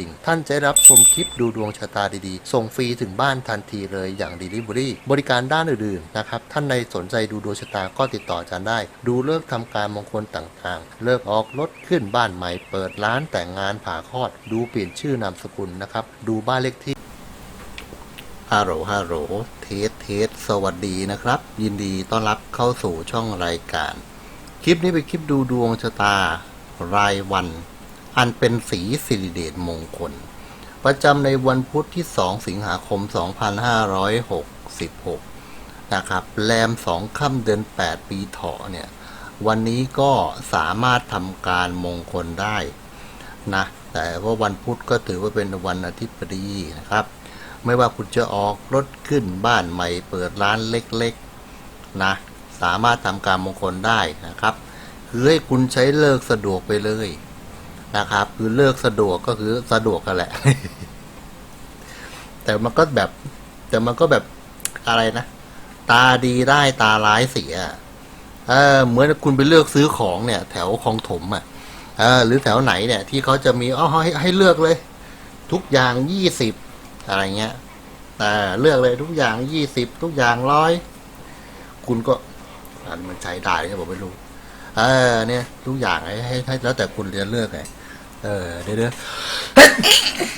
ดิ่ง ท่านจะได้รับชมคลิปดูดวงชะตาดีๆ ส่งฟรีถึงบ้านทันทีเลยอย่าง Delivery บริการด้านอื่นๆนะครับ ท่านใดสนใจดูดวงชะตาก็ติดต่ออาจารย์ได้ ดูเลิกษ์ทำการมงคลต่างๆ เลิกออกรถขึ้นบ้านใหม่ เปิดร้านแต่งงานผ่าคลอด ดูเปลี่ยนชื่อนามสกุลนะครับ ดูบ้านเลขที่ฮัลโหลฮัลโหลเทสเทสสวัสดีนะครับ ยินดีต้อนรับเข้าสู่ช่องรายการ คลิปนี้เป็นคลิปดูดวงชะตารายวัน อันเป็นสีสิริเดชมงคล ประจำในวันพุธที่ 2 สิงหาคม 2566 นะครับ แรม 2 ค่ำเดือน 8 ปีเถาะเนี่ย วันนี้ก็สามารถทำการมงคลได้นะ แต่ว่าวันพุธก็ถือว่าเป็นวันอาทิตย์ดีนะครับ ไม่ว่าคุณจะออกรถขึ้นบ้านใหม่เปิดร้านเล็กๆนะ สามารถทำการมงคลได้นะครับ คือให้คุณใช้เลิกสะดวกไปเลย นะครับ คือเลิกสะดวกก็คือสะดวกกันแหละ แต่มันก็แบบ แต่มันก็แบบอะไรนะตาดีได้ตาร้ายเสียเออเหมือนคุณไปเลือกซื้อของเนี่ย แถวคลองถมอะเออหรือแถวไหนเนี่ย ที่เขาจะมีอ๋อให้ให้เลือกเลย ทุกอย่างยี่สิบอะไรเงี้ยแต่เลือกเลยทุกอย่างยี่สิบทุกอย่างร้อยคุณก็อันมันใช้ได้ใช่ผมไม่รู้ เออ เนี่ย ทุกอย่างให้ให้ให้แล้วแต่คุณเรียนเลือกไง เออเดี๋ยวเดี๋ยว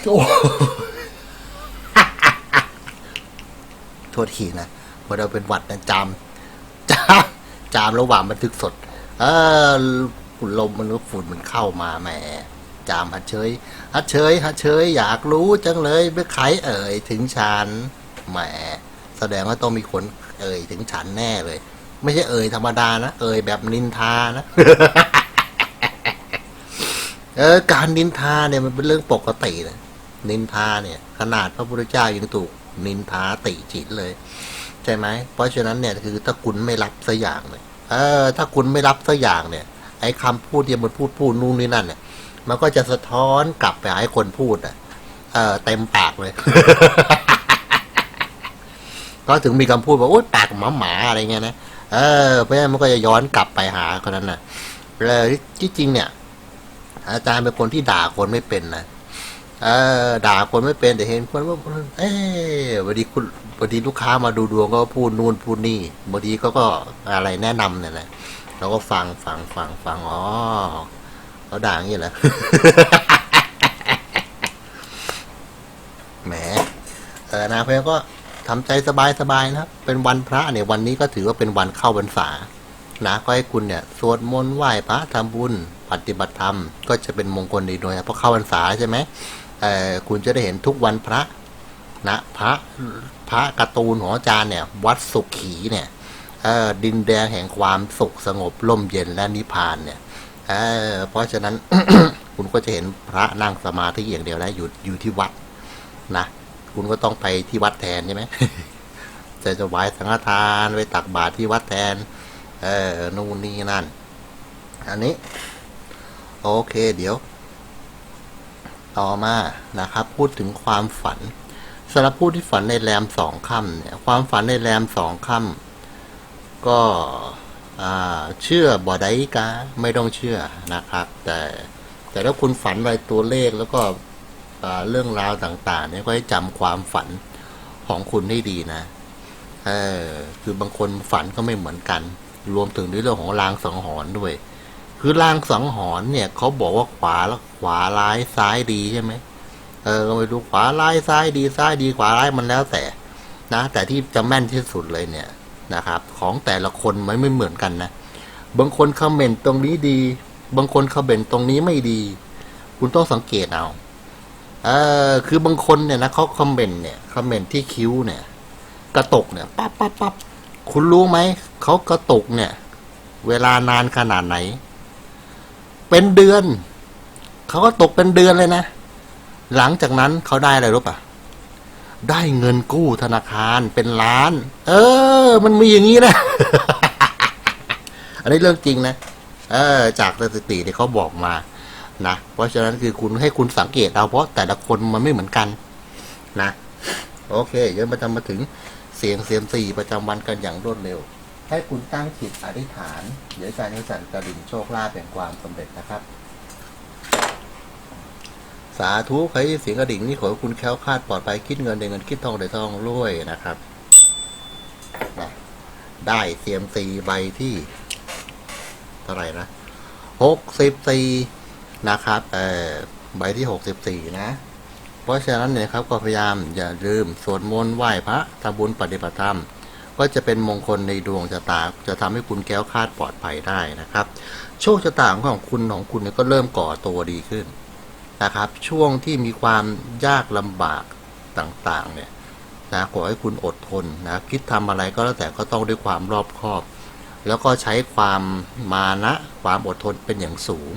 โอ้โทษทีนะพอเราเป็นหวัดนะจามจามจามระหว่างบันทึกสด เออฝุ่นลมมันก็ฝุ่นมันเข้ามาแหมจามฮัดเชยฮัดเชยฮัดเชยอยากรู้จังเลยเมื่อใครเอ่ยถึงฉันแหมแสดงว่าต้องมีคนเอ่ยถึงฉันแน่เลย ไม่ใช่เอ่ยธรรมดานะ เอ่ยแบบนินทานะ เออการนินทาเนี่ยมันเป็นเรื่องปกตินะนินทาเนี่ย ขนาดพระพุทธเจ้ายังถูกนินทาติฉินเลย ใช่ไหมเพราะฉะนั้นเนี่ยคือถ้าคุณไม่รับสักอย่างเนี่ยเออ ถ้าคุณไม่รับสักอย่างเนี่ย ไอ้คำพูดที่มันพูดพูดนู่นนี่นั่นเนี่ย มันก็จะสะท้อนกลับไปให้คนพูดอะเออเต็มปากเลย ก็ถึงมีคำพูดว่าโอ๊ยปากหมาหมาอะไรเงี้ยนะเออเพราะฉะนั้นมันก็จะย้อนกลับไปหาคนนั้นน่ะเลยที่จริงเนี่ย อาจารย์เป็นคนที่ด่าคนไม่เป็นนะเออด่าคนไม่เป็นแต่เห็นคนว่าเอ้บางทีคุณบางทีลูกค้ามาดูดวงก็พูดนู่นพูดนี่บางทีก็ก็อะไรแนะนำเนี่ยแหละเราก็ฟังฟังฟังฟังอ๋อเขาด่าอย่างนี้แหละแหมเออนะเพราะฉะนั้นก็ทำใจสบายสบายๆนะครับ เป็นวันพระเนี่ยวันนี้ก็ถือว่าเป็นวันเข้าพรรษา นะก็ให้คุณเนี่ยสวดมนต์ไหว้พระทำบุญปฏิบัติธรรม ก็จะเป็นมงคลดีด้วยเพราะเข้าพรรษาใช่ไหมเออคุณจะได้เห็นทุกวันพระนะพระพระการ์ตูนของอาจารย์เนี่ย วัดสุขีเนี่ยดินแดนแห่งความสุขสงบร่มเย็นและนิพพานเนี่ยเเพราะฉะนั้นคุณก็จะเห็นพระนั่งสมาธิอย่างเดียวแล้วอยู่อยู่ที่วัดนะคุณก็ต้องไปที่วัดแทนใช่ไหมจะจะไหว้สังฆทานไปตักบาตรที่วัดแทน เออนู่นนี่นั่น อันนี้ โอเคเดี๋ยว ต่อมานะครับ พูดถึงความฝันสำหรับผู้ที่ฝันในแรมสองค่ำเนี่ย ความฝันในแรมสองค่ำก็เชื่อบ่ได้กาไม่ต้องเชื่อนะครับ แต่แต่ถ้าคุณฝันอะไรตัวเลขแล้วก็เรื่องราวต่าง ๆ เนี่ยก็ให้จำความฝันของคุณให้ดีนะเออคือบางคนฝันก็ไม่เหมือนกัน รวมถึงในเรื่องของลางสังหรณ์ด้วย คือลางสังหรณ์เนี่ยเขาบอกว่าขวาแล้วขวาร้ายซ้ายดีใช่ไหมเออก็ไม่รู้ขวาร้ายซ้ายดีซ้ายดีขวาร้ายมันแล้วแต่นะ แต่ที่จะแม่นที่สุดเลยเนี่ยนะครับ ของแต่ละคนมันไม่เหมือนกันนะบางคนคอมเมนต์ตรงนี้ดี บางคนคอมเมนต์ตรงนี้ไม่ดี คุณต้องสังเกตเอาเออคือบางคนเนี่ยนะเขาคอมเมนต์เนี่ยคอมเมนต์ที่คิ้วเนี่ย กระตกเนี่ยปั๊บปั๊บปั๊บคุณรู้ไหม เขากระตกเนี่ย เวลานานขนาดไหน เป็นเดือน เขาก็ตกเป็นเดือนเลยนะ หลังจากนั้นเขาได้อะไรรู้ปะได้เงินกู้ธนาคารเป็นล้าน เออ มันมีอย่างนี้นะ อันนี้เรื่องจริงนะ เออ จากสถิติที่เขาบอกมานะ เพราะฉะนั้นคือคุณให้คุณสังเกตเอาเพราะแต่ละคนมันไม่เหมือนกันนะ โอเคเดี๋ยวมาจะมาถึงเสียงเสียมสี่ประจำวันกันอย่างรวดเร็ว ให้คุณตั้งจิตอธิษฐาน เดี๋ยวอาจารย์นิสันกระดิ่งโชคลาภแห่งความสำเร็จนะครับ สาธุใครที่เสียงกระดิ่งนี่ขอให้คุณแค้วคาดปลอดภัยคิดเงินได้เงินคิดทองได้ทองรวยนะครับนะได้เสียมสีใบที่เท่าไหร่นะหกสิบสี่นะครับ เออใบที่หกสิบสี่นะ เพราะฉะนั้นเนี่ยครับก็พยายามอย่าลืมสวดมนต์ไหว้พระทำบุญปฏิบัติธรรม ก็จะเป็นมงคลในดวงชะตา จะทำให้คุณแก้วคาดปลอดภัยได้นะครับ โชคชะตาของคุณของคุณเนี่ยก็เริ่มก่อตัวดีขึ้นนะครับ ช่วงที่มีความยากลำบากต่างๆเนี่ยนะขอให้คุณอดทนนะคิดทำอะไรก็แล้วแต่ก็ต้องด้วยความรอบคอบ แล้วก็ใช้ความมานะความอดทนเป็นอย่างสูง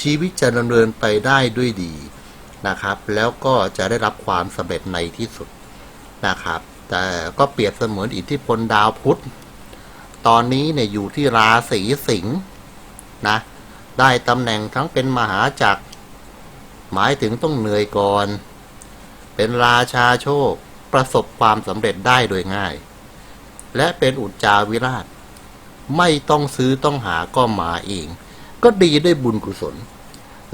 ชีวิตจะดำเนินไปได้ด้วยดีนะครับ แล้วก็จะได้รับความสำเร็จในที่สุดนะครับ แต่ก็เปรียบเสมือนอิทธิพลดาวพุธ ตอนนี้เนี่ยอยู่ที่ราศีสิงห์นะ ได้ตำแหน่งทั้งเป็นมหาจักร หมายถึงต้องเหนื่อยก่อน เป็นราชาโชค ประสบความสำเร็จได้โดยง่าย และเป็นอุจจาวิราช ไม่ต้องซื้อต้องหาก็มาเอง ก็ดีด้วยบุญกุศล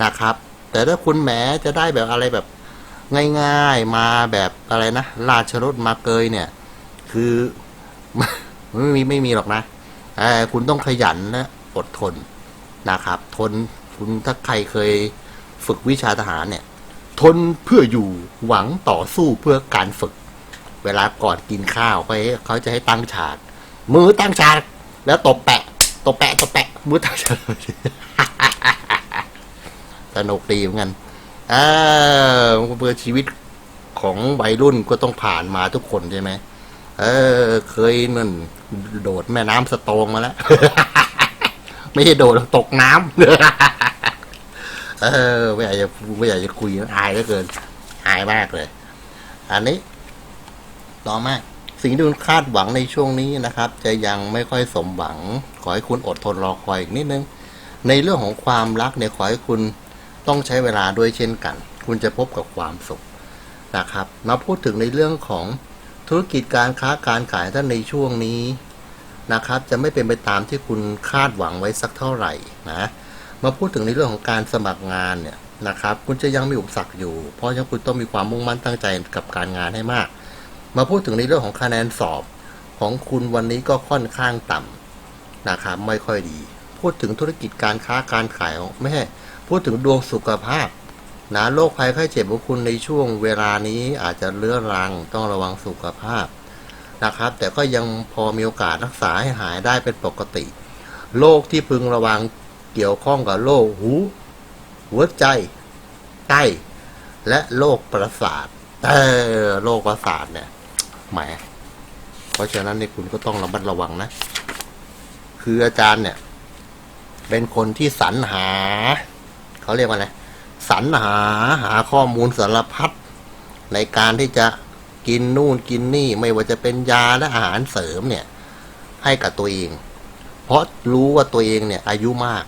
นะครับ แต่ถ้าคุณแหมจะได้แบบอะไรแบบ ง่ายๆมาแบบอะไรนะราชรถมาเกยเนี่ย คือไม่มีไม่มีหรอกนะคุณต้องขยันและอดทนนะครับ ทนคุณถ้าใครเคยฝึกวิชาทหารเนี่ย ทนเพื่ออยู่หวังต่อสู้เพื่อการฝึก เวลาก่อนกินข้าวเขาให้เขาจะให้ตั้งฉาก มือตั้งฉาก แล้วตบแปะตบแปะตบแปะมือตั้งฉากสนุกดีเหมือนกัน ออเพื่อชีวิตของวัยรุ่นก็ต้องผ่านมาทุกคนใช่ไหมเออ เคยนั่นโดดแม่น้ำสตองมาแล้ว ไม่ใช่โดดตกน้ำเออไม่อยากจะไม่อยากจะคุยอายเหลือเกินอายมากเลย อันนี้ ต่อมาสิ่งที่คุณคาดหวังในช่วงนี้นะครับ จะยังไม่ค่อยสมหวัง ขอให้คุณอดทนรอคอยอีกนิดนึง ในเรื่องของความรักเนี่ยขอให้คุณ ต้องใช้เวลาด้วยเช่นกัน คุณจะพบกับความสุขนะครับ มาพูดถึงในเรื่องของธุรกิจการค้าการขายท่านในช่วงนี้นะครับ จะไม่เป็นไปตามที่คุณคาดหวังไว้สักเท่าไหร่นะมาพูดถึงในเรื่องของการสมัครงานเนี่ยนะครับ คุณจะยังมีอุปสรรคอยู่ เพราะฉะนั้นคุณต้องมีความมุ่งมั่นตั้งใจกับการงานให้มาก มาพูดถึงในเรื่องของคะแนนสอบของคุณวันนี้ก็ค่อนข้างต่ำนะครับไม่ค่อยดี พูดถึงธุรกิจการค้าการขายของไม่ใช่ พูดถึงดวงสุขภาพนะโรคภัยไข้เจ็บของคุณในช่วงเวลานี้อาจจะเรื้อรังต้องระวังสุขภาพนะครับ แต่ก็ยังพอมีโอกาสรักษาให้หายได้เป็นปกติโรคที่พึงระวังเกี่ยวข้องกับโรคหู หัวใจไตและโรคประสาทเออโรคประสาทเนี่ยแหมเพราะฉะนั้นเนี่ยคุณก็ต้องระมัดระวังนะ คืออาจารย์เนี่ย เป็นคนที่สรรหา เขาเรียกว่าอะไรสรรหาหาข้อมูลสารพัดในการที่จะกินนู่นกินนี่ไม่ว่าจะเป็นยาและอาหารเสริมเนี่ย ให้กับตัวเอง เพราะรู้ว่าตัวเองเนี่ย อายุมาก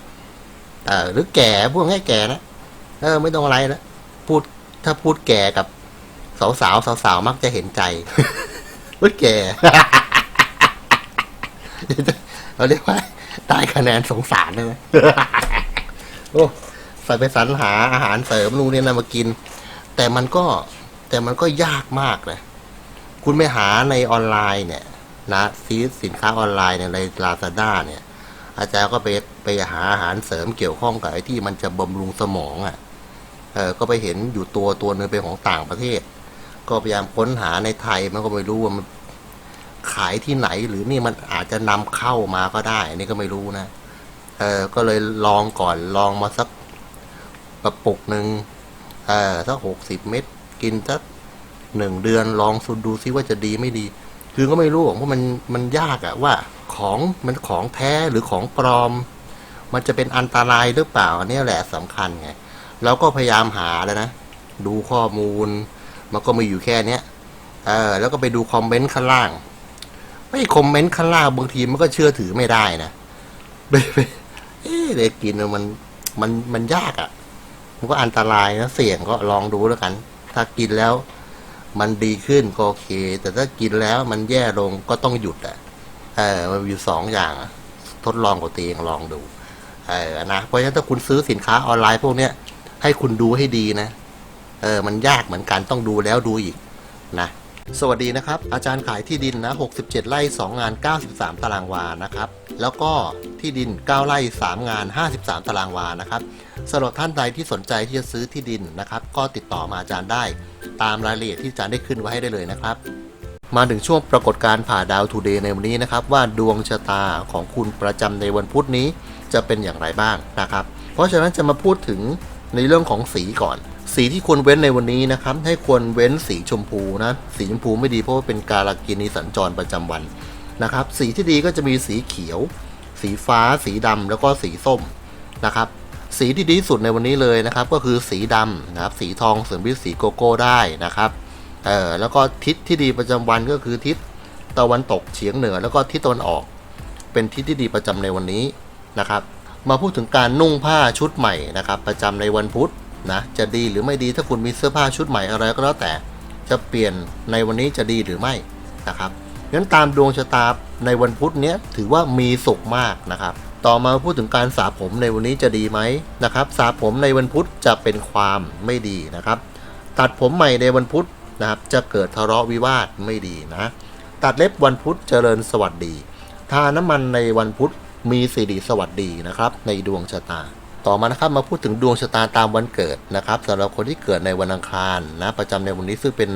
เออหรือแก่พวกง่ายแก่นะเออไม่ต้องอะไรแล้วพูดถ้าพูดแก่กับสาวสาวสาวสาวมักจะเห็นใจว่าแก่เราเรียกว่าได้คะแนนสงสารได้ไหมโอ้ ไปสรรหาอาหารเสริมนู่นนี่นะมากิน แต่มันก็แต่มันก็ยากมากเลยคุณไปหาในออนไลน์เนี่ย นะซื้อสินค้าออนไลน์เนี่ยในลาซาด้าเนี่ย อาจารย์ก็ไปไปหาอาหารเสริมเกี่ยวข้องกับไอ้ที่มันจะบำรุงสมองอะ่ะเออก็ไปเห็นอยู่ตัวตัวนึงเป็นของต่างประเทศ ก็พยายามค้นหาในไทยมันก็ไม่รู้ว่ามันขายที่ไหนหรือนี่มันอาจจะนำเข้ามาก็ได้ อันนี้ก็ไม่รู้นะ เออก็เลยลองก่อนลองมาสัก กระปุกหนึ่งเออสักหกสิบเม็ดกินสักหนึ่งเดือนลองสุดดูซิว่าจะดีไม่ดี คือก็ไม่รู้เพราะมันมันยากอะว่าของมันของแท้หรือของปลอม มันจะเป็นอันตรายหรือเปล่าอันนี้แหละสำคัญไงเราก็พยายามหาแล้วนะ ดูข้อมูล มันก็มีอยู่แค่เนี้ยเออแล้วก็ไปดูคอมเมนต์ข้างล่าง ไม่คอมเมนต์ข้างล่างบางทีมันก็เชื่อถือไม่ได้นะไปไปเอ๊ะเด็กกินมันมันมันยากอะ่ะ มันก็อันตรายนะเสี่ยงก็ลองดูแล้วกัน ถ้ากินแล้ว มันดีขึ้นก็โอเค แต่ถ้ากินแล้วมันแย่ลงก็ต้องหยุดอะเออมันอยู่สองอย่างทดลองกับตัวเองลองดูเออนะเพราะฉะนั้นถ้าคุณซื้อสินค้าออนไลน์พวกเนี้ยให้คุณดูให้ดีนะ เออ มันยากเหมือนกันต้องดูแล้วดูอีกนะสวัสดีนะครับ อาจารย์ขายที่ดินนะ 67 ไร่ 2 งาน 93 ตารางวานะครับ แล้วก็ที่ดิน 9 ไร่ 3 งาน 53 ตารางวานะครับสำหรับท่านใดที่สนใจที่จะซื้อที่ดินนะครับ ก็ติดต่อมาอาจารย์ได้ ตามรายละเอียดที่อาจารย์ได้ขึ้นไว้ให้ได้เลยนะครับ มาถึงช่วงปรากฏการณ์ผ่าดาวทูเดย์ในวันนี้นะครับ ว่าดวงชะตาของคุณประจำในวันพุธนี้จะเป็นอย่างไรบ้างนะครับ เพราะฉะนั้นจะมาพูดถึงในเรื่องของสีก่อน สีที่ควรเว้นในวันนี้นะครับ ให้ควรเว้นสีชมพูนะ สีชมพูไม่ดีเพราะว่าเป็นการากินีสัญจรประจำวัน นะครับ สีที่ดีก็จะมีสีเขียว สีฟ้า สีดำแล้วก็สีส้มนะครับ สีที่ดีสุดในวันนี้เลยนะครับ ก็คือสีดำนะครับ สีทองเสริมวิสีโกโก้ได้นะครับเออแล้วก็ทิศที่ดีประจำวันก็คือทิศตะวันตกเฉียงเหนือ แล้วก็ทิศตะวันออก เป็นทิศที่ดีประจำในวันนี้นะครับ มาพูดถึงการนุ่งผ้าชุดใหม่นะครับ ประจำในวันพุธนะจะดีหรือไม่ดีถ้าคุณมีเสื้อผ้าชุดใหม่อะไรก็แล้วแต่ จะเปลี่ยนในวันนี้จะดีหรือไม่นะครับ งั้นตามดวงชะตาในวันพุธเนี้ยถือว่ามีสุขมากนะครับต่อมาพูดถึงการสระผมในวันนี้จะดีไหมนะครับสระผมในวันพุธจะเป็นความไม่ดีนะครับ ตัดผมใหม่ในวันพุธนะครับจะเกิดทะเลาะวิวาทไม่ดีนะ ตัดเล็บวันพุธเจริญสวัสดีทาน้ำมันในวันพุธมีสิริสวัสดีนะครับในดวงชะตา ต่อมานะครับมาพูดถึงดวงชะตาตามวันเกิดนะครับสำหรับคนที่เกิดในวันอังคารนะประจำในวันนี้ซึ่งเป็น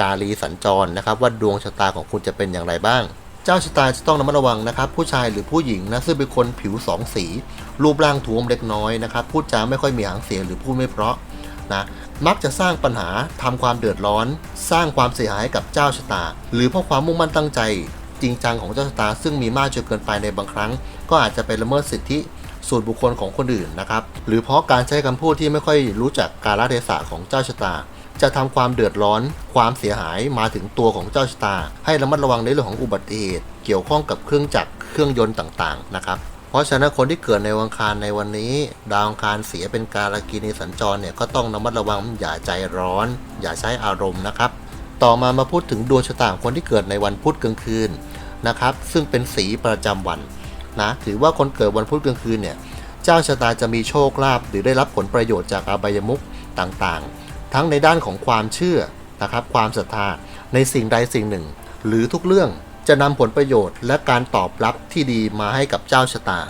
กาลีสัญจรนะครับ ว่าดวงชะตาของคุณจะเป็นอย่างไรบ้าง เจ้าชะตาจะต้องระมัดระวังนะครับ ผู้ชายหรือผู้หญิงนะซึ่งเป็นคนผิวสองสี รูปร่างท้วมเล็กน้อยนะครับพูดจาไม่ค่อยมีหางเสียงหรือพูดไม่เพราะนะมักจะสร้างปัญหาทำความเดือดร้อน สร้างความเสียหายให้กับเจ้าชะตา หรือเพราะความมุ่งมั่นตั้งใจ จริงจังของเจ้าชะตา ซึ่งมีมากจนเกินไปในบางครั้ง ก็อาจจะไปละเมิดสิทธิส่วนบุคคลของคนอื่นนะครับ หรือเพราะการใช้คำพูดที่ไม่ค่อยรู้จักกาลเทศะของเจ้าชะตา จะทำความเดือดร้อนความเสียหายมาถึงตัวของเจ้าชะตา ให้ระมัดระวังในเรื่องของอุบัติเหตุเกี่ยวข้องกับเครื่องจักรเครื่องยนต์ต่างๆนะครับเพราะฉะนั้นคนที่เกิดในวันอังคารในวันนี้ ดาวอังคารเสียเป็นการากินีสัญจรเนี่ยก็ต้องระมัดระวังอย่าใจร้อน อย่าใช้อารมณ์นะครับ ต่อมามาพูดถึงดวงชะตาของคนที่เกิดในวันพุธกลางคืนนะครับ ซึ่งเป็นสีประจำวันนะถือว่าคนเกิดวันพุธกลางคืนเนี่ยเจ้าชะตาจะมีโชคลาภหรือได้รับผลประโยชน์จากอบายมุขต่างๆ ทั้งในด้านของความเชื่อนะครับความศรัทธาในสิ่งใดสิ่งหนึ่ง หรือทุกเรื่องจะนำผลประโยชน์และการตอบรับที่ดีมาให้กับเจ้าชะตา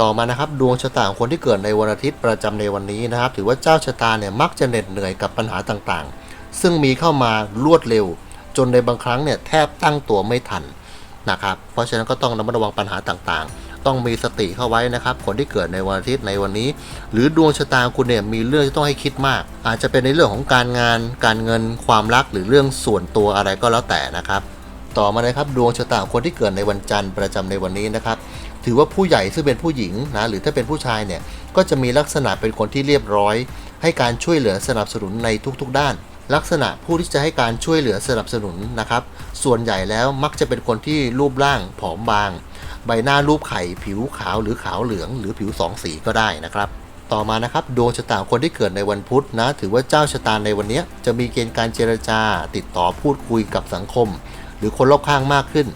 ต่อมานะครับดวงชะตาของคนที่เกิดในวันอาทิตย์ประจำในวันนี้นะครับ ถือว่าเจ้าชะตาเนี่ยมักจะเหน็ดเหนื่อยกับปัญหาต่างๆ ซึ่งมีเข้ามารวดเร็ว จนในบางครั้งเนี่ยแทบตั้งตัวไม่ทันนะครับ เพราะฉะนั้นก็ต้องระมัดระวังปัญหาต่างๆ ต้องมีสติเข้าไว้นะครับ คนที่เกิดในวันอาทิตย์ในวันนี้ หรือดวงชะตาคุณเนี่ยมีเรื่องที่ต้องให้คิดมาก อาจจะเป็นในเรื่องของการงาน การเงิน ความรักหรือเรื่องส่วนตัวอะไรก็แล้วแต่นะครับ ต่อมาเลยครับดวงชะตาคนที่เกิดในวันจันทร์ประจำในวันนี้นะครับถือว่าผู้ใหญ่ซึ่งเป็นผู้หญิงนะหรือถ้าเป็นผู้ชายเนี่ยก็จะมีลักษณะเป็นคนที่เรียบร้อย ให้การช่วยเหลือสนับสนุนในทุกๆ ด้าน ลักษณะผู้ที่จะให้การช่วยเหลือสนับสนุนนะครับ ส่วนใหญ่แล้วมักจะเป็นคนที่รูปร่างผอมบาง ใบหน้ารูปไข่ผิวขาวหรือขาวเหลือง หรือผิวสองสีก็ได้นะครับต่อมานะครับดวงชะตาคนที่เกิดในวันพุธนะ ถือว่าเจ้าชะตาในวันนี้จะมีเกณฑ์การเจรจา ติดต่อพูดคุยกับสังคม หรือคนรอบข้างมากขึ้น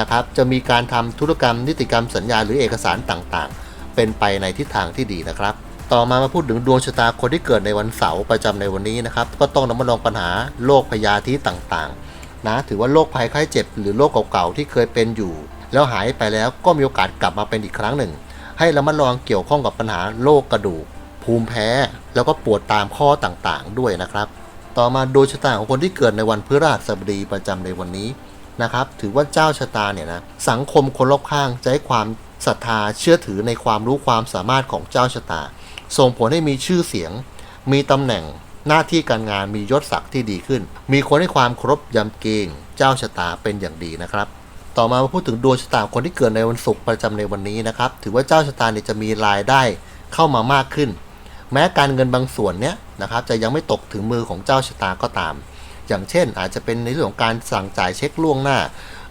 นะครับ จะมีการทำธุรกรรม นิติกรรมสัญญาหรือเอกสารต่างๆ เป็นไปในทิศทางที่ดีนะครับ ต่อมามาพูดถึงดวงชะตาคนที่เกิดในวันเสาร์ประจำในวันนี้นะครับ ก็ต้องระมัดระวังปัญหาโรคพยาธิต่างๆ นะ ถือว่าโรคภัยไข้เจ็บ หรือโรคเก่าๆที่เคยเป็นอยู่ แล้วหายไปแล้วก็มีโอกาสกลับมาเป็นอีกครั้งหนึ่ง ให้ระมัดระวังเกี่ยวข้องกับปัญหาโรคกระดูก ภูมิแพ้ แล้วก็ปวดตามข้อต่างๆ ด้วยนะครับ ต่อมาดวงชะตาของคนที่เกิดในวันพฤหัสบดีประจำในวันนี้นะครับ ถือว่าเจ้าชะตาเนี่ยนะสังคมคนรอบข้างจะให้ความศรัทธาเชื่อถือในความรู้ความสามารถของเจ้าชะตา ส่งผลให้มีชื่อเสียง มีตำแหน่งหน้าที่การงานมียศศักดิ์ที่ดีขึ้น มีคนให้ความเคารพยำเกรงเจ้าชะตาเป็นอย่างดีนะครับ ต่อมามาพูดถึงดวงชะตาคนที่เกิดในวันศุกร์ประจำในวันนี้นะครับ ถือว่าเจ้าชะตาเนี่ยจะมีรายได้เข้ามามากขึ้น แม้การเงินบางส่วนเนี้ยนะครับจะยังไม่ตกถึงมือของเจ้าชะตาก็ตาม อย่างเช่น อาจจะเป็นในเรื่องของการสั่งจ่ายเช็คล่วงหน้า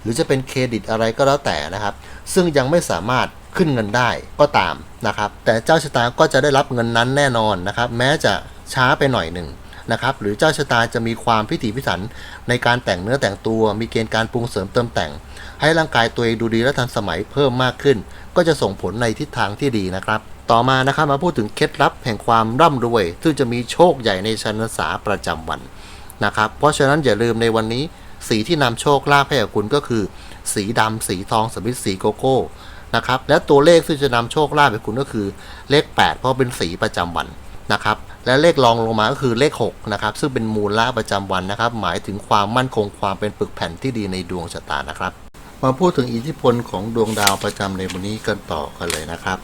หรือจะเป็นเครดิตอะไรก็แล้วแต่นะครับ ซึ่งยังไม่สามารถขึ้นเงินได้ก็ตามนะครับ แต่เจ้าชะตาก็จะได้รับเงินนั้นแน่นอนนะครับ แม้จะช้าไปหน่อยหนึ่งนะครับหรือเจ้าชะตาจะมีความพิถีพิถันในการแต่งเนื้อแต่งตัว มีเกณฑ์การปรุงเสริมเติมแต่ง ให้ร่างกายตัวเองดูดีและทันสมัยเพิ่มมากขึ้น ก็จะส่งผลในทิศทางที่ดีนะครับ ต่อมานะครับมาพูดถึงเคล็ดลับแห่งความร่ำรวย ซึ่งจะมีโชคใหญ่ในชนสาประจำวันนะครับ เพราะฉะนั้นอย่าลืมในวันนี้ สีที่นำโชคลาภให้กับคุณก็คือ สีดำสีทองสมิธสีโกโก้นะครับและตัวเลขที่จะนำโชคลาภให้คุณก็คือเลข 8 เพราะเป็นสีประจำวันนะครับและเลขรองลงมาก็คือเลข6นะครับซึ่งเป็นมูลละประจำวันนะครับ หมายถึงความมั่นคงความเป็นปึกแผ่นที่ดีในดวงชะตานะครับ มาพูดถึงอิทธิพลของดวงดาวประจำในวันนี้กันต่อกันเลยนะครับ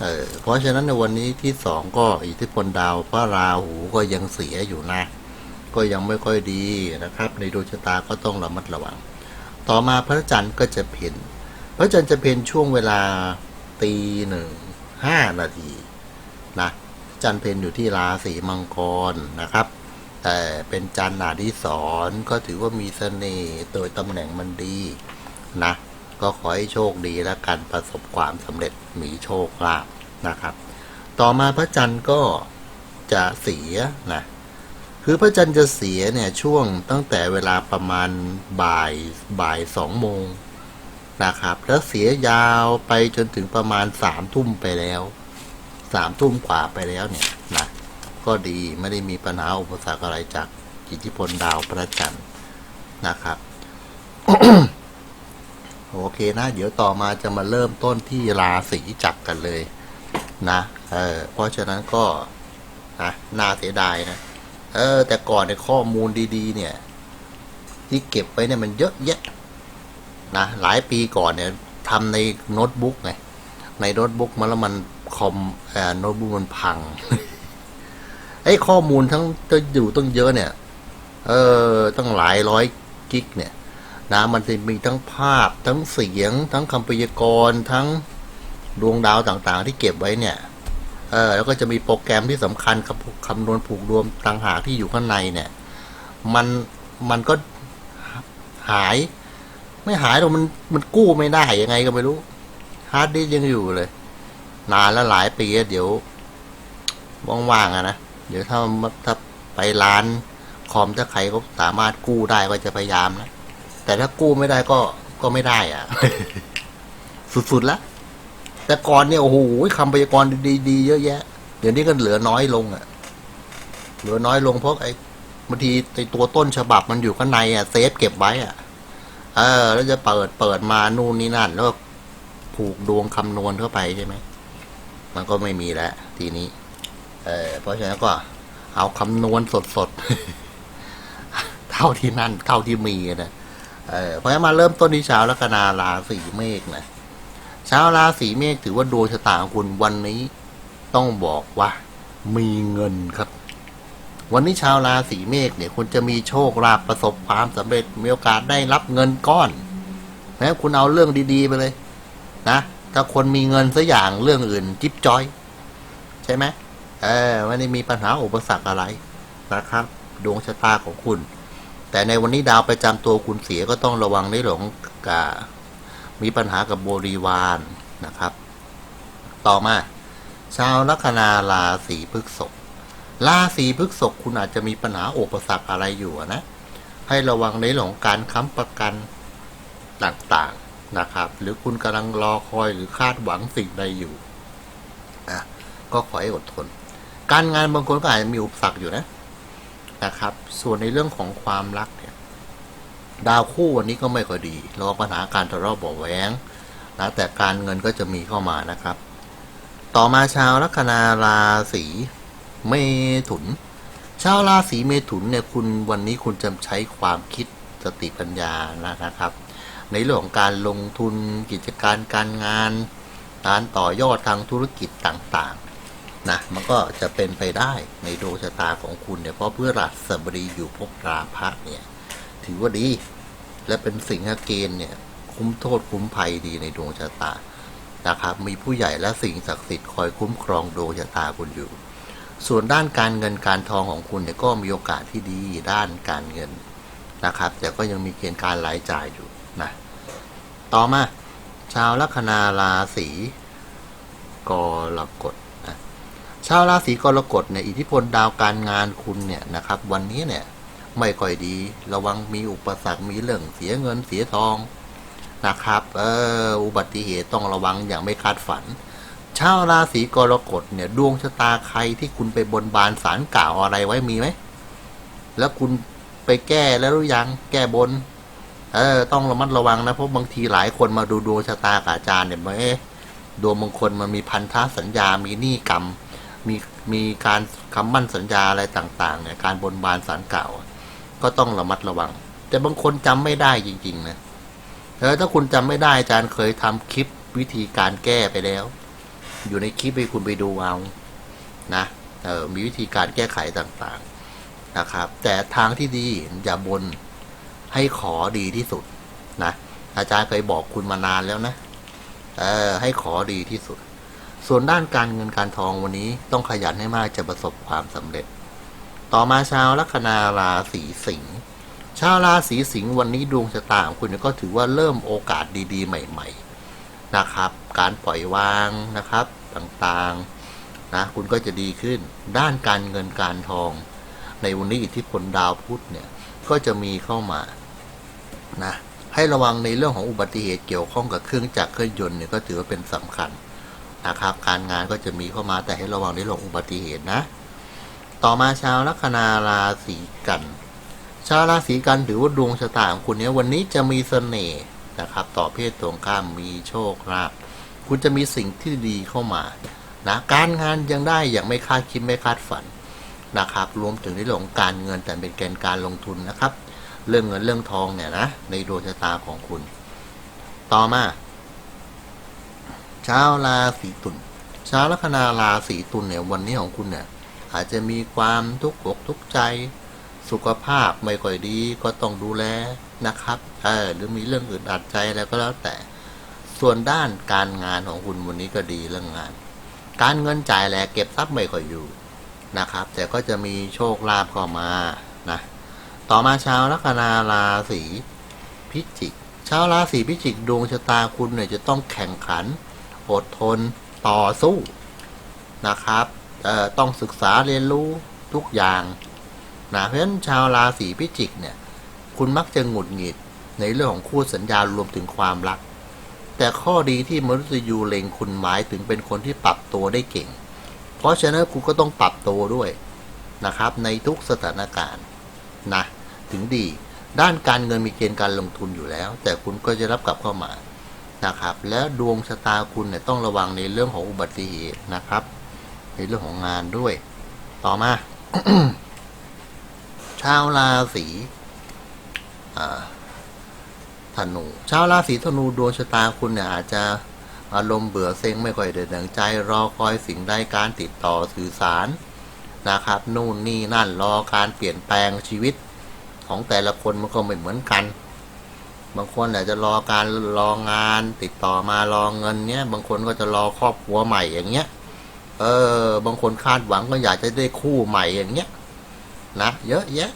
เออเพราะฉะนั้นในวันนี้ที่สองก็อิทธิพลดาวพระราหูก็ยังเสียอยู่นะ ก็ยังไม่ค่อยดีนะครับ ในดวงชะตาก็ต้องระมัดระวัง ต่อมาพระจันทร์ก็จะเพ็ญพระจันทร์จะเพ็ญช่วงเวลาตีหนึ่งห้านาทีนะจันทร์เพ็ญอยู่ที่ราศีมังกรนะครับ แต่เป็นจันทร์นาที่สอนก็ถือว่ามีเสน่ห์โดยตำแหน่งมันดี นะ ก็ขอให้โชคดีและการประสบความสำเร็จมีโชคลาภนะครับ ต่อมาพระจันทร์ก็จะเสียนะคือพระจันทร์จะเสียเนี่ยช่วงตั้งแต่เวลาประมาณบ่ายบ่ายสองโมงนะครับ แล้วเสียยาวไปจนถึงประมาณสามทุ่มไปแล้วสามทุ่มกว่าไปแล้วเนี่ยนะก็ดีไม่ได้มีปัญหาอุปสรรคอะไรจากอิทธิพลดาวพระจันทร์นะครับ โอเคนะ เดี๋ยวต่อมาจะมาเริ่มต้นที่ราศีจักรกันเลยนะเออเพราะฉะนั้นก็นะน่าเสียดายนะเออ แต่ก่อนในข้อมูลดี ๆ เนี่ย ที่เก็บไว้เนี่ยมันเยอะแยะนะหลายปีก่อนเนี่ยทำในโน้ตบุ๊กไงในโน้ตบุ๊กมันแล้วมันคอมเอ่อโน้ตบุ๊กมันพังไอ้ข้อมูลทั้งจะอยู่ต้องเยอะเนี่ย เออตั้งหลายร้อยกิกเนี่ย นะมันจะมีทั้งภาพทั้งเสียง ทั้งคำพยากรณ์ทั้งดวงดาวต่างๆ ที่เก็บไว้เนี่ยเออแล้วก็จะมีโปรแกรมที่สำคัญคำคำนวณผูกรวมต่างหากที่อยู่ข้างในเนี่ย มันมันก็หาย ไม่หายหรอกมันมันกู้ไม่ได้ยังไงก็ไม่รู้ฮาร์ดดิสก์ยังอยู่เลย นานแล้วหลายปีเดี๋ยวว่างๆอะนะเดี๋ยวถ้าถ้าไปร้านคอมถ้าใครก็สามารถกู้ได้ก็จะพยายามนะ แต่ถ้ากู้ไม่ได้ก็ก็ไม่ได้อะสุดๆแล้วแต่ก่อนเนี่ยโอ้โหคำพยากรณ์ดีๆเยอะแยะเดี๋ยวนี้ก็เหลือน้อยลงอะเหลือน้อยลงเพราะไอ้บางทีไอ้ตัวต้นฉบับมันอยู่ข้างในอะเซฟเก็บไว้อะเออ แล้วจะเปิดเปิดมานู่นนี่นั่น แล้วก็ผูกดวงคำนวณเข้าไปใช่ไหมมันก็ไม่มีแล้วทีนี้ เออเพราะฉะนั้นก็ เอาคำนวณสดๆเท่าที่นั่นเท่าที่มีนะ เออเพราะฉะนั้นมาเริ่มต้นที่ชาวลัคนาราศีเมษนะชาวราศีเมษถือว่าดวงชะตาของคุณวันนี้ต้องบอกว่า มีเงินครับ วันนี้ชาวราศีเมษเนี่ยคุณจะมีโชคลาภประสบความสำเร็จมีโอกาสได้รับเงินก้อนนะคุณเอาเรื่องดีๆไปเลยนะถ้าคนมีเงินสักอย่างเรื่องอื่นจิ๊บจอย ใช่ไหมเออไม่ได้มีปัญหาอุปสรรคอะไรนะครับ ดวงชะตาของคุณ แต่ในวันนี้ดาวประจำตัวคุณเสียก็ต้องระวังในเรื่องของกามีปัญหากับบริวารนะครับ ต่อมา ชาวลัคนาราศีพฤษภราศีพฤษภคุณอาจจะมีปัญหาอุปสรรคอะไรอยู่นะ ให้ระวังในเรื่องของการค้ำประกันต่างๆนะครับ หรือคุณกำลังรอคอยหรือคาดหวังสิ่งใดอยู่อะก็ขอให้อดทน การงานบางคนก็อาจจะมีอุปสรรคอยู่นะ นะครับ ส่วนในเรื่องของความรักเนี่ยดาวคู่วันนี้ก็ไม่ค่อยดีระวังปัญหาการทะเลาะเบาแหวงนะแต่การเงินก็จะมีเข้ามานะครับ ต่อมาชาวลัคนาราศีเมถุน ชาวราศีเมถุนเนี่ยคุณวันนี้คุณจะใช้ความคิดสติปัญญานะครับ ในเรื่องของการลงทุนกิจการการงาน การต่อยอดทางธุรกิจต่าง นะมันก็จะเป็นไปได้ในดวงชะตาของคุณเนี่ยเพราะเพื่อรัสบดีอยู่ภพราพะเนี่ย ถือว่าดี และเป็นสิ่งหเกณฑ์เนี่ย คุ้มโทษคุ้มภัยดีในดวงชะตานะครับ มีผู้ใหญ่และสิ่งศักดิ์สิทธิ์คอยคุ้มครองดวงชะตาคุณอยู่ ส่วนด้านการเงินการทองของคุณเนี่ยก็มีโอกาสที่ดีด้านการเงินนะครับ แต่ก็ยังมีเกณฑ์การรายจ่ายอยู่นะต่อมา ชาวลัคนาราศีกรกฎ ชาวราศีกรกฎเนี่ยอิทธิพลดาวการงานคุณเนี่ยนะครับ วันนี้เนี่ยไม่ค่อยดี ระวังมีอุปสรรคมีเรื่องเสียเงินเสียทองนะครับ เอออุบัติเหตุต้องระวังอย่างไม่คาดฝัน ชาวราศีกรกฎเนี่ยดวงชะตาใครที่คุณไปบนบานสารกล่าวอะไรไว้มีไหม แล้วคุณไปแก้แล้วหรือยังแก้บน เออ ต้องระมัดระวังนะเพราะบางทีหลายคนมาดูดวงชะตากับอาจารย์เนี่ยมาเอ๊ะดวงบางคนมันมีพันธสัญญามีหนี้กรรม มีมีการคำมั่นสัญญาอะไรต่างๆเนี่ยการบนบานสารเก่าก็ต้องระมัดระวัง แต่บางคนจำไม่ได้จริงๆนะเออถ้าคุณจำไม่ได้อาจารย์เคยทำคลิปวิธีการแก้ไปแล้ว อยู่ในคลิปให้คุณไปดูเอานะเออมีวิธีการแก้ไขต่างๆนะครับ แต่ทางที่ดีอย่าบนให้ขอดีที่สุดนะอาจารย์เคยบอกคุณมานานแล้วนะเออให้ขอดีที่สุด ส่วนด้านการเงินการทองวันนี้ต้องขยันให้มากจะประสบความสำเร็จ ต่อมาชาวลัคนาราศีสิงห์ชาวราศีสิงห์วันนี้ดวงชะตาของคุณก็ถือว่าเริ่มโอกาสดีๆ ใหม่ ๆ นะครับ การปล่อยวางนะครับต่างๆนะคุณก็จะดีขึ้น ด้านการเงินการทอง ในวันนี้อิทธิพลดาวพุธเนี่ยก็จะมีเข้ามานะให้ระวังในเรื่องของอุบัติเหตุเกี่ยวข้องกับเครื่องจักรเครื่องยนต์เนี่ยก็ถือว่าเป็นสำคัญ นะครับการงานก็จะมีเข้ามาแต่ให้ระวังในเรื่องอุบัติเหตุนะ ต่อมาชาวลัคนาราศีกันชาวราศีกันถือว่าดวงชะตาของคุณเนี่ยวันนี้จะมีเสน่ห์นะครับ ต่อเพศตรงข้ามมีโชคลาภคุณจะมีสิ่งที่ดีเข้ามานะการงานยังได้อย่างไม่คาดคิดไม่คาดฝันนะครับ รวมถึงในเรื่องของการเงินแต่เป็นเกณฑ์การลงทุนนะครับ เรื่องเงินเรื่องทองเนี่ยนะในดวงชะตาของคุณ ต่อมา ชาวราศีตุลชาวลัคนาราศีตุลเนี่ยวันนี้ของคุณเนี่ยอาจจะมีความทุกข์อกทุกข์ใจ สุขภาพไม่ค่อยดีก็ต้องดูแลนะครับเออหรือมีเรื่องอื่นอัดใจอะไรก็แล้วแต่ ส่วนด้านการงานของคุณวันนี้ก็ดีเรื่องงาน การเงินจ่ายแหลกเก็บทรัพย์ไม่ค่อยอยู่นะครับ แต่ก็จะมีโชคลาภเข้ามานะต่อมาชาวลัคนาราศีพิจิกชาวราศีพิจิกดวงชะตาคุณเนี่ยจะต้องแข่งขัน อดทนต่อสู้นะครับต้องศึกษาเรียนรู้ทุกอย่างนะเพราะฉะนั้นชาวราศีพิจิกเนี่ย คุณมักจะหงุดหงิดในเรื่องของคู่สัญญารวมถึงความรัก แต่ข้อดีที่มนุษย์ยูเล็งคุณหมายถึงเป็นคนที่ปรับตัวได้เก่ง เพราะฉะนั้นคุณก็ต้องปรับตัวด้วยนะครับ ในทุกสถานการณ์นะถึงดี ด้านการเงินมีเกณฑ์การลงทุนอยู่แล้ว แต่คุณก็จะรับกลับเข้ามา นะครับ และดวงชะตาคุณเนี่ยต้องระวังในเรื่องของอุบัติเหตุนะครับ ในเรื่องของงานด้วย ต่อมา ชาวราศีธนู ชาวราศีธนูดวงชะตาคุณเนี่ยอาจจะอารมณ์เบื่อเซ็งไม่ค่อยเดินดังใจ รอคอยสิ่งใดการติดต่อสื่อสารนะครับ นู่นนี่นั่นรอการเปลี่ยนแปลงชีวิตของแต่ละคนมันก็ไม่เหมือนกัน บางคนอาจจะรอการรองาน ติดต่อมารอเงินเนี้ยบางคนก็จะรอครอบครัวใหม่อย่างเงี้ย เออ บางคนคาดหวังก็อยากจะได้คู่ใหม่อย่างเงี้ยนะเยอะแยะ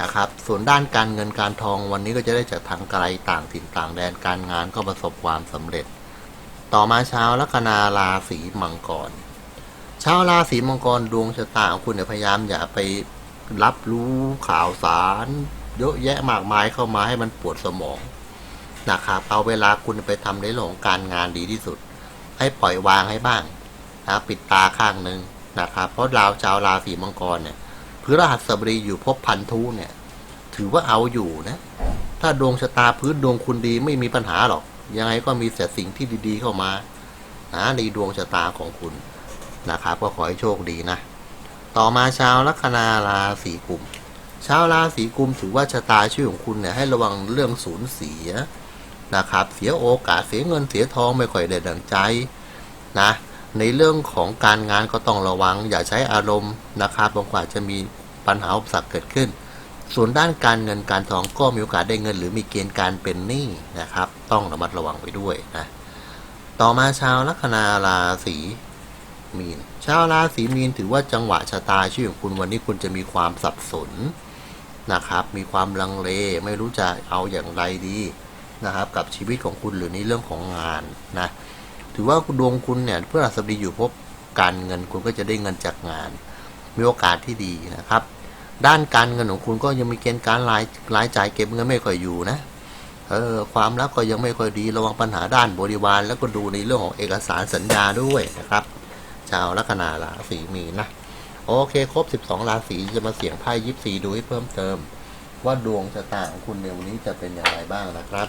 นะครับ ส่วนด้านการเงินการทองวันนี้ก็จะได้จากทางไกลต่างถิ่นต่างแดนการงานก็ประสบความสำเร็จ ต่อมาเช้าลัคนาราศีมังกร ชาวราศีมังกรดวงชะตาของคุณเนี่ยพยายามอย่าไปรับรู้ข่าวสาร เยอะแยะมากมายเข้ามาให้มันปวดสมองนะครับเอาเวลาคุณไปทำในเรื่องของการงานดีที่สุด ให้ปล่อยวางให้บ้างนะปิดตาข้างหนึ่งนะครับเพราะดาวชาวราศีมังกรเนี่ยพฤหัสบดีอยู่พบพันธุเนี่ย ถือว่าเอาอยู่นะ ถ้าดวงชะตาพื้นดวงคุณดีไม่มีปัญหาหรอก ยังไงก็มีแต่สิ่งที่ดีๆเข้ามานะในดวงชะตาของคุณนะครับก็ขอให้โชคดีนะ ต่อมาชาวลัคนาราศีกุม ชาวราศีกุมถือว่าชะตาชื่อของคุณเนี่ยให้ระวังเรื่องสูญเสียนะครับ เสียโอกาสเสียเงินเสียทองไม่ค่อยได้ดังใจนะ ในเรื่องของการงานก็ต้องระวัง อย่าใช้อารมณ์นะครับบางกว่าจจะมีปัญหาอุปสรรคเกิดขึ้น ส่วนด้านการเงินการทองก็มีโอกาสได้เงิน หรือมีเกณฑ์การเป็นหนี้นะครับ ต้องระมัดระวังไว้ด้วยนะต่อมาชาวลัคนาราศีมีน ชาวราศีมีนถือว่าจังหวะชะตาชีวิตของคุณวันนี้คุณจะมีความสับสน นะครับ มีความลังเลไม่รู้จะเอาอย่างไรดีนะครับ กับชีวิตของคุณหรือในเรื่องของงานนะถือว่าดวงคุณเนี่ยเพื่อสบดีอยู่พบการเงินคุณก็จะได้เงินจากงาน มีโอกาสที่ดีนะครับ ด้านการเงินของคุณก็ยังมีเกณฑ์การรายรายจ่ายเก็บเงินไม่ค่อยอยู่นะเออความรักก็ยังไม่ค่อยดีระวังปัญหาด้านบริวารแล้วก็ดูในเรื่องของเอกสารสัญญาด้วยนะครับ ชาวลัคนาราศีมีนนะ โอเค ครบ 12 ราศีจะมาเสี่ยงไพ่ยิปซีดูให้เพิ่มเติม ว่าดวงชะตาของคุณในวันนี้จะเป็นอย่างไรบ้างนะครับ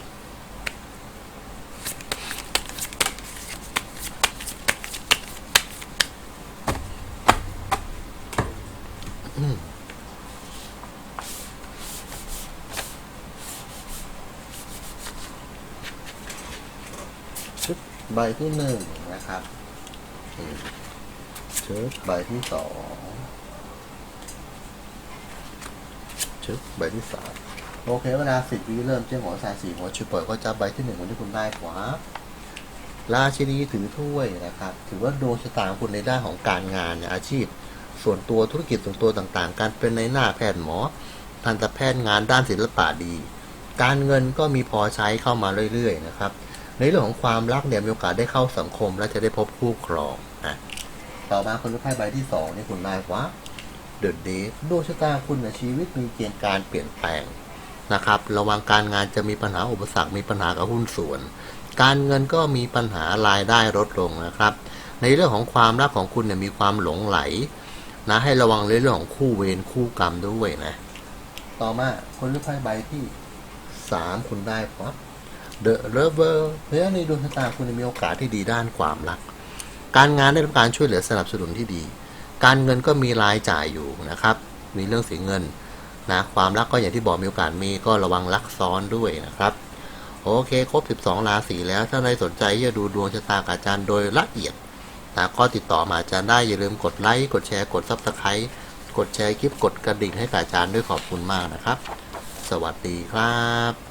ชุดใบที่หนึ่งนะครับชุดใบที่สอง ชุดใบที่สามโอเค เวลาสิบวิเริ่มเจ้าหัวสายสีหัวชุดเปิดก็จะใบที่หนึ่งวันที่คุณได้ขวาราชินีถือถ้วยนะครับ ถือว่าดวงชะตาของคุณในด้านของการงานเนี่ยอาชีพ ส่วนตัวธุรกิจส่วนตัวต่างๆ การเป็นในหน้าแพทย์หมอทันตแพทย์งานด้านศิลปะดี การเงินก็มีพอใช้เข้ามาเรื่อยๆนะครับ ในเรื่องของความรักเนี่ยมีโอกาสได้เข้าสังคม และจะได้พบคู่ครองนะต่อมาคนรู้ไพ่ใบที่สองนี่คุณนายว่า เดอะเดทดวงชะตาคุณในชีวิตมีเกณฑ์การเปลี่ยนแปลงนะครับ ระวังการงานจะมีปัญหาอุปสรรคมีปัญหากับหุ้นส่วน การเงินก็มีปัญหารายได้ลดลงนะครับ ในเรื่องของความรักของคุณเนี่ยมีความหลงไหลนะให้ระวังในเรื่องของคู่เวรคู่กรรมด้วยนะ ต่อมาคนรู้ไพ่ใบที่สามคุณได้ปั๊บเดอะเลเวอร์เพราะฉะนั้นในดวงชะตาคุณมีโอกาสที่ดีด้านความรัก การงานได้รับการช่วยเหลือสนับสนุนที่ดี การเงินก็มีรายจ่ายอยู่นะครับ มีเรื่องเสียเงินนะความรักก็อย่างที่บอกมีโอกาสมีก็ระวังรักซ้อนด้วยนะครับโอเคครบ 12 ราศีแล้วถ้าใครสนใจจะดูดวงชะตากับอาจารย์โดยละเอียดนะก็ติดต่อมาอาจารย์ได้อย่าลืมกดไลค์กดแชร์กดซับสไครต์กดแชร์คลิปกดกระดิ่งให้กับอาจารย์ด้วยขอบคุณมากนะครับ สวัสดีครับ